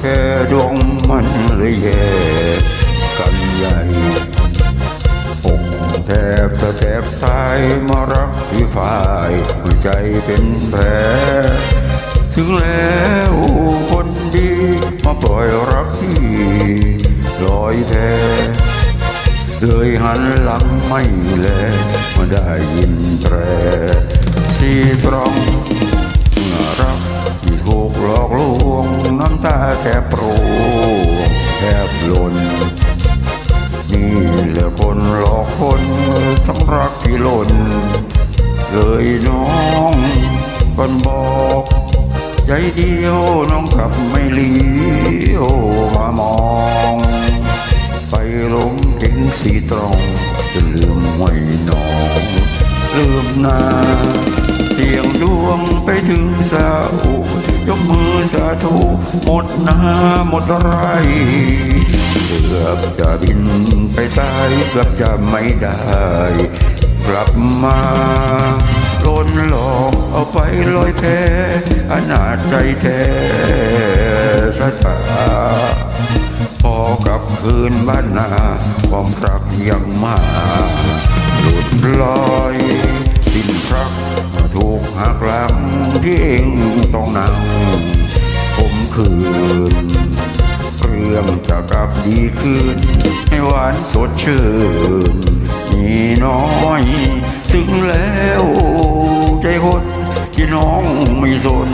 แค่ดวงมันเลยแย่กันใหญ่ผมแทบจะแทบตายมารักที่ฝ่ายหัวใจเป็นแผลถึงแล้วคนดีมาปล่อยรักที่ลอยแพเลยหันหลังไม่แลมาได้ยินแตรสีตรอง หลอกลวงน้ำตาแทบโปรงแทบหล่นนี่แหละคนหลอกคนทั้งรักที่หล่นเลยน้องก่อนบอกใจเดียวน้องกลับไม่เลี้ยวมามอง ไปลงถึงสีตรองจะลืมไว้น้องลืมนาเสียงดวงไปถึงสาอุ ยกมือสาธุหมดหน้าหมดไรเกือบจะบินไปตายเกือบจะไม่ได้ กลับมาโดนหลอกเอาไปลอยแพอนาจใจแท้สะตาพอกลับคืนบ้านนาความรักยังมาหลุดลอยสิ้นรักถูกหักหลังที่เองต้องนั่ง คืน เรื่องจะกลับดีขึ้น ให้หวานสดชื่นมีน้อยถึงแล้ว ใจหดที่น้องไม่สน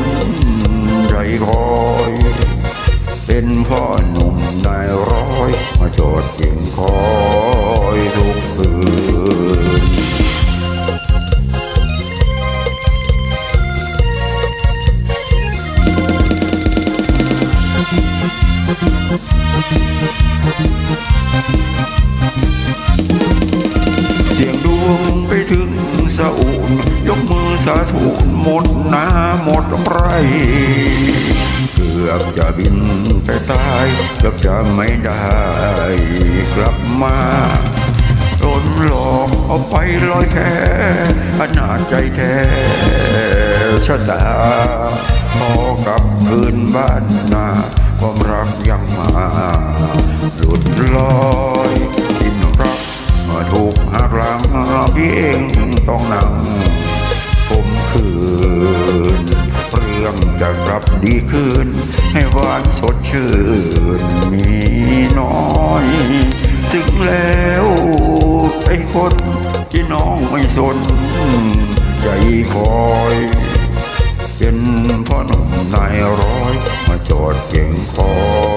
สาธุหมดหน้าหมดไรเกือบจะบินไปตายเกือบจะไม่ได้กลับมาโดนหลอกเอาไปลอยแค่อนาจใจแท้ชะตาพอกลับคืนบ้านนาความรักยังมาหลุดลอยกินรักมาถูกหักหลังพี่เองต้องนั่ง น เรื่องจะกลับดีขึ้น ให้หวานสดชื่นมีน้อยถึงแล้วไอ้คนที่น้องไม่สนใจคอยเป็นพ่อหนุ่มนายร้อยมาจอดเก่งคอย